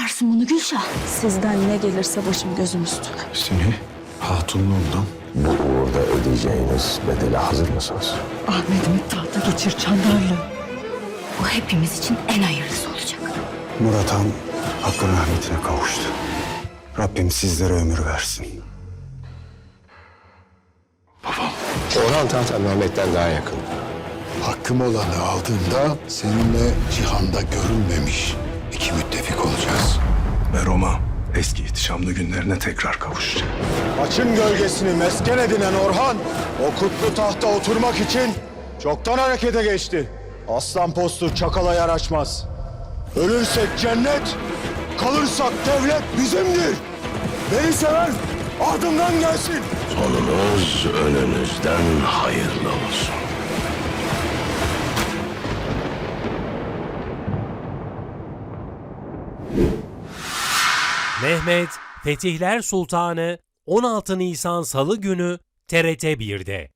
yaparsın bunu Gülşah? Sizden ne gelirse başım gözüm üstüne. Seni hatunluğundan Bu uğurda ödeyeceğiniz bedele hazır mısınız? Ahmet'imi tahta geçir Çandarlı. Bu hepimiz için en hayırlısı olacak. Murat Han hakkın rahmetine kavuştu. Rabbim sizlere ömür versin. Babam. Orhan tahta Mehmet'ten daha yakın. Hakkım olanı aldığımda seninle cihanda görülmemiş iki müttefik. Ve Roma eski ihtişamlı günlerine tekrar kavuşacak. Açın gölgesini mesken edinen Orhan, o kutlu tahta oturmak için çoktan harekete geçti. Aslan postu çakala yer açmaz. Ölürsek cennet, kalırsak devlet bizimdir. Beni seven ardımdan gelsin. Sonunuz önünüzden hayırlı olsun. Mehmet Fetihler Sultanı 16 Nisan Salı günü TRT 1'de.